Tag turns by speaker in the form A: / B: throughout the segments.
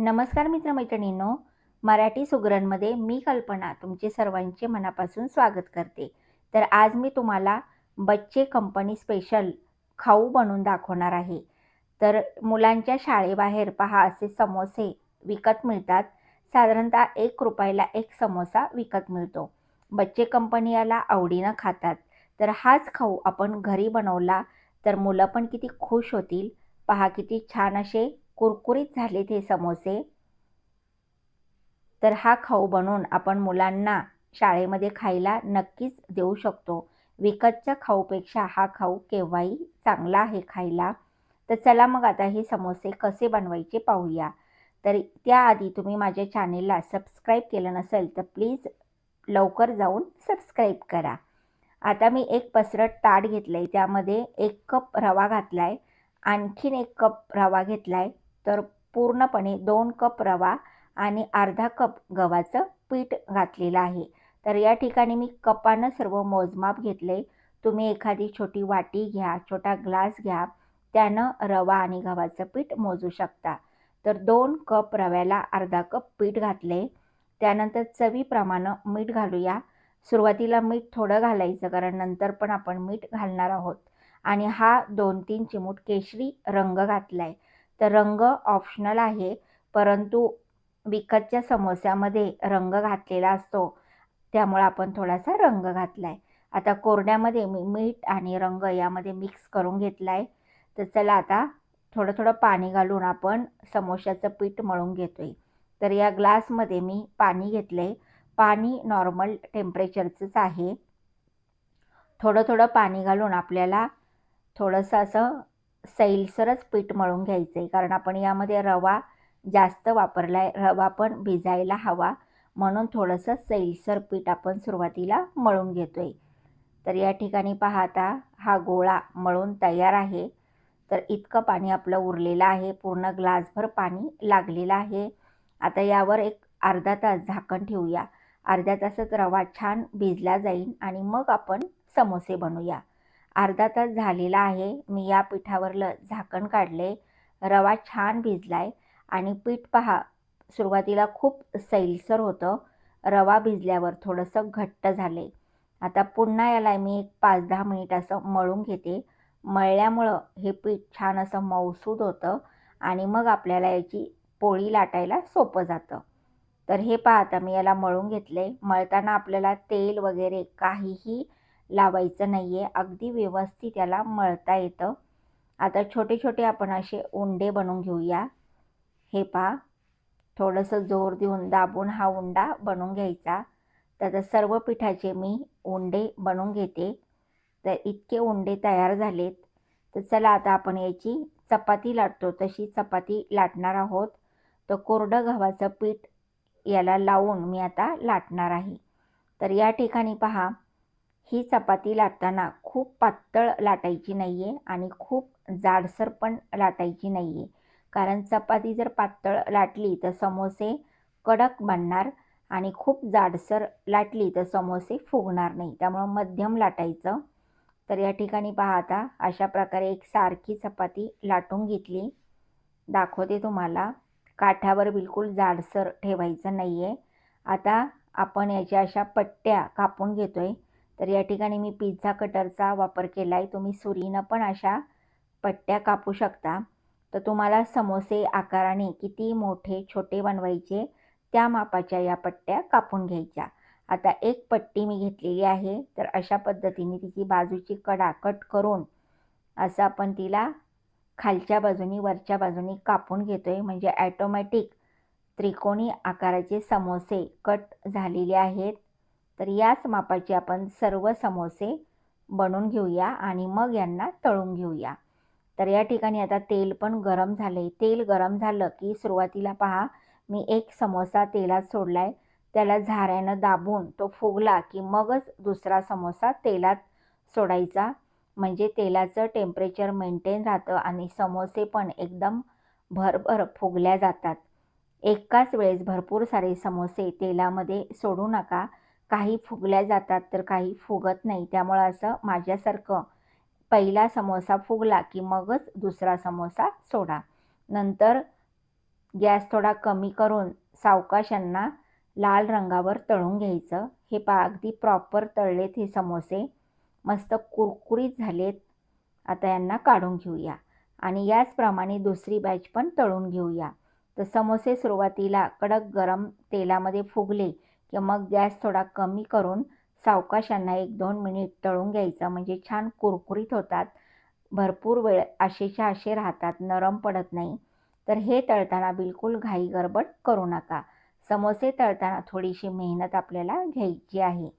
A: नमस्कार मित्रमैत्रिणींनो मराठी सुगरणमध्ये मी कल्पना तुमचे सर्वांचे मनापासून स्वागत करते. तर आज मी तुम्हाला बच्चे कंपनी स्पेशल खाऊ बनवून दाखवणार आहे. तर मुलांच्या शाळेबाहेर पहा असे समोसे विकत मिळतात. साधारणतः एक रुपयाला एक समोसा विकत मिळतो. बच्चे कंपनी याला आवडीनं खातात. तर हाच खाऊ आपण घरी बनवला तर मुलं पण किती खुश होतील. पहा किती छान असे कुरकुरीत झाले ते समोसे. तर हा खाऊ बनवून आपण मुलांना शाळेमध्ये खायला नक्कीच देऊ शकतो. विकतच्या खाऊपेक्षा हा खाऊ केव्हाही चांगला आहे खायला. तर चला मग आता हे समोसे कसे बनवायचे पाहूया. तर त्याआधी तुम्ही माझ्या चॅनेलला सबस्क्राईब केलं नसेल तर प्लीज लवकर जाऊन सबस्क्राईब करा. आता मी एक पसरट ताट घेतलं आहे त्यामध्ये एक कप रवा घातला आहे आणखीन एक कप रवा घेतला आहे तर पूर्णपणे दोन कप रवा आणि अर्धा कप गव्हाचं पीठ घातलेलं आहे. तर या ठिकाणी मी कपानं सर्व मोजमाप घेतले. तुम्ही एखादी छोटी वाटी घ्या छोटा ग्लास घ्या त्यानं रवा आणि गव्हाचं पीठ मोजू शकता. तर दोन कप रव्याला अर्धा कप पीठ घातले. त्यानंतर चवीप्रमाणे मीठ घालूया. सुरुवातीला मीठ थोडं घालायचं कारण नंतर पण आपण मीठ घालणार आहोत. आणि हा दोन तीन चिमूट केशरी रंग घातला आहे तर रंग ऑप्शनल आहे. परंतु विकतच्या समोस्यामध्ये रंग घातलेला असतो. त्यामुळं आपण थोडासा रंग घातला आहे आता कोरड्यामध्ये मी मीठ आणि रंग यामध्ये मिक्स करून घेतला आहे तर चला आता थोडं थोडं पाणी घालून आपण समोश्याचं पीठ मळून घेतो आहे तर या ग्लासमध्ये मी पाणी घेतलं आहे पाणी नॉर्मल टेम्परेचरचंच आहे. थोडं थोडं पाणी घालून आपल्याला थोडंसं असं सैलसरच पीठ मळून घ्यायचं आहे कारण आपण यामध्ये रवा जास्त वापरला आहे रवा पण भिजायला हवा. म्हणून थोडंसं सैलसर पीठ आपण सुरुवातीला मळून घेतो आहे तर या ठिकाणी पाहता हा गोळा मळून तयार आहे. तर इतकं पाणी आपलं उरलेलं आहे. पूर्ण ग्लासभर पाणी लागलेलं आहे. आता यावर एक अर्धा तास झाकण ठेवूया. अर्ध्या तासात रवा छान भिजला जाईल आणि मग आपण समोसे बनवूया. अर्धा तास झालेला आहे. मी या पिठावरलं झाकण काढले. रवा छान भिजला आहे आणि पीठ पहा सुरुवातीला खूप सैलसर होतं. रवा भिजल्यावर थोडंसं घट्ट झाले आता पुन्हा याला मी एक पाच दहा मिनिट असं मळून घेते. मळल्यामुळं हे पीठ छान असं मऊसूद होतं आणि मग आपल्याला याची पोळी लाटायला सोपं जातं. तर हे पाहता मी याला मळून घेतले मळताना आपल्याला तेल वगैरे काहीही लावायचं नाही आहे अगदी व्यवस्थित याला मळता येतं. आता छोटे छोटे आपण असे उंडे बनवून घेऊया. हे पहा. थोडंसं जोर देऊन दाबून हा उंडा बनवून घ्यायचा. तर सर्व पिठाचे मी उंडे बनवून घेते. तर इतके उंडे तयार झालेत. तर चला आता आपण याची चपाती लाटतो. तशी चपाती लाटणार आहोत. तर कोरडं गव्हाचं पीठ याला लावून मी आता लाटणार आहे. तर या ठिकाणी पहा. ही चपाती लाटताना खूप पातळ लाटायची नाही आहे आणि खूप जाडसर पण लाटायची नाही आहे कारण चपाती जर पातळ लाटली तर समोसे कडक बनणार आणि खूप जाडसर लाटली तर समोसे फुगणार नाही. त्यामुळं मध्यम लाटायचं. तर या ठिकाणी पहा आता अशा प्रकारे एक सारखी चपाती लाटून घेतली. दाखवते तुम्हाला. काठावर बिलकुल जाडसर ठेवायचं नाही आहे आता आपण याच्या अशा पट्ट्या कापून घेतो आहे तर या ठिकाणी मी पिझ्झा कटरचा वापर केला आहे तुम्ही सुरीनं पण अशा पट्ट्या कापू शकता. तर तुम्हाला समोसे आकाराने किती मोठे छोटे बनवायचे त्या मापाच्या या पट्ट्या कापून घ्यायच्या. आता एक पट्टी मी घेतलेली आहे. तर अशा पद्धतीने तिची बाजूची कडा कट करून असं आपण तिला खालच्या बाजूनी वरच्या बाजूनी कापून घेतो आहे म्हणजे ॲटोमॅटिक त्रिकोणी आकाराचे समोसे कट झालेले आहेत. तर याच मापाचे आपण सर्व समोसे बनवून घेऊया आणि मग यांना तळून घेऊया. तर या ठिकाणी आता तेल पण गरम झाले तेल गरम झालं की सुरुवातीला पहा मी एक समोसा तेलात सोडला आहे त्याला झाऱ्यानं दाबून तो फुगला की मगच दुसरा समोसा तेलात सोडायचा. म्हणजे तेलाचं टेम्परेचर मेंटेन राहतं आणि समोसे पण एकदम भरभर फुगल्या जातात. एकाच वेळेस भरपूर सारे समोसे तेलामध्ये सोडू नका. काही फुगल्या जातात तर काही फुगत नाही. त्यामुळं असं माझ्यासारखं पहिला समोसा फुगला की मगच दुसरा समोसा सोडा. नंतर गॅस थोडा कमी करून सावकाशांना लाल रंगावर तळून घ्यायचं. हे पा अगदी प्रॉपर तळलेत हे समोसे. मस्त कुरकुरीत झालेत. आता यांना काढून घेऊया. आणि याचप्रमाणे दुसरी बॅच पण तळून घेऊया. तर समोसे सुरुवातीला कडक गरम तेलामध्ये फुगले की मग गॅस थोडा कमी करून सावकाशांना एक दोन मिनिट तळून घ्यायचं. म्हणजे छान कुरकुरीत होतात. भरपूर वेळ आशेच्या आशे राहतात. नरम पडत नाही. तर हे तळताना बिलकुल घाई गडबड करू नका. समोसे तळताना थोडीशी मेहनत आपल्याला घ्यायची आहे.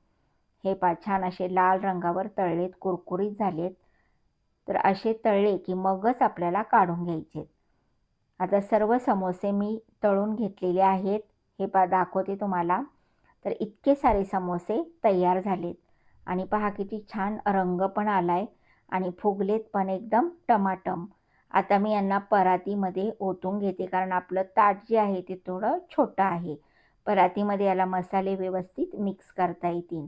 A: हे पा छान असे लाल रंगावर तळलेत कुरकुरीत झालेत. तर असे तळले की मगच आपल्याला काढून घ्यायचे आता सर्व समोसे मी तळून घेतलेले आहेत. हे पा दाखवते तुम्हाला. तर इतके सारे समोसे तयार झालेत. आणि पहा किती छान रंग पण आला आहे आणि फुगलेत पण एकदम टमाटम. आता मी यांना परातीमध्ये ओतून घेते कारण आपलं ताट जे आहे ते थोडं छोटं आहे. परातीमध्ये याला मसाले व्यवस्थित मिक्स करता येतील.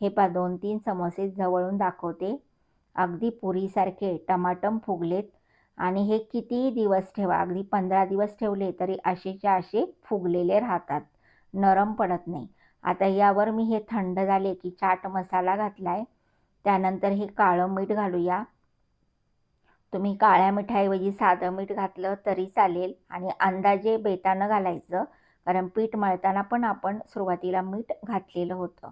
A: हे पा दोन तीन समोसे जवळून दाखवते. अगदी पुरीसारखे टमाटम फुगलेत. आणि हे कितीही दिवस ठेवा अगदी पंधरा दिवस ठेवले तरी असेच्या असे फुगलेले राहतात. नरम पडत नाही. आता यावर मी हे थंड झाले की चाट मसाला घातला आहे त्यानंतर हे काळं मीठ घालूया. तुम्ही काळ्या मिठाऐवजी साधं मीठ घातलं तरी चालेल आणि अंदाजे बेतानं घालायचं कारण पीठ मळताना पण आपण सुरुवातीला मीठ घातलेलं होतं.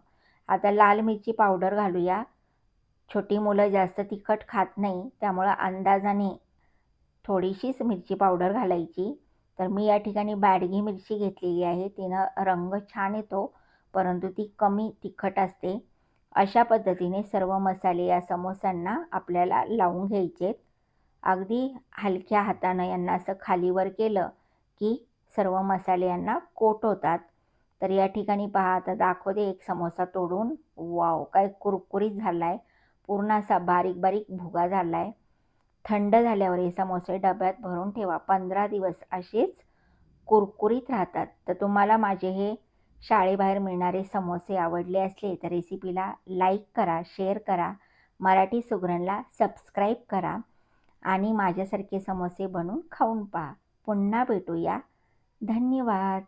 A: आता लाल मिरची पावडर घालूया. छोटी मुलं जास्त तिखट खात नाही त्यामुळं अंदाजाने थोडीशीच मिरची पावडर घालायची. तर मी या ठिकाणी बॅडगी मिरची घेतलेली आहे तिनं रंग छान येतो. परंतु ती कमी तिखट असते. अशा पद्धतीने सर्व मसाले या समोस्यांना आपल्याला लावून घ्यायचेत अगदी हलक्या हातानं यांना असं खालीवर केलं की सर्व मसाले यांना कोट होतात. तर या ठिकाणी पहा आता दाखवते एक समोसा तोडून. वाव काय कुरकुरीत झाला आहे पूर्ण असा बारीक बारीक भुगा झाला आहे थंड झाल्यावर हे समोसे डब्यात भरून ठेवा. पंधरा दिवस असेच कुरकुरीत राहतात. तर तुम्हाला माझे हे शाळेबाहेर मिळणारे समोसे आवडले असले तर रेसिपीला लाईक करा शेअर करा मराठी सुगरणला सबस्क्राईब करा आणि माझ्यासारखे समोसे बनवून खाऊन पहा. पुन्हा भेटूया. धन्यवाद.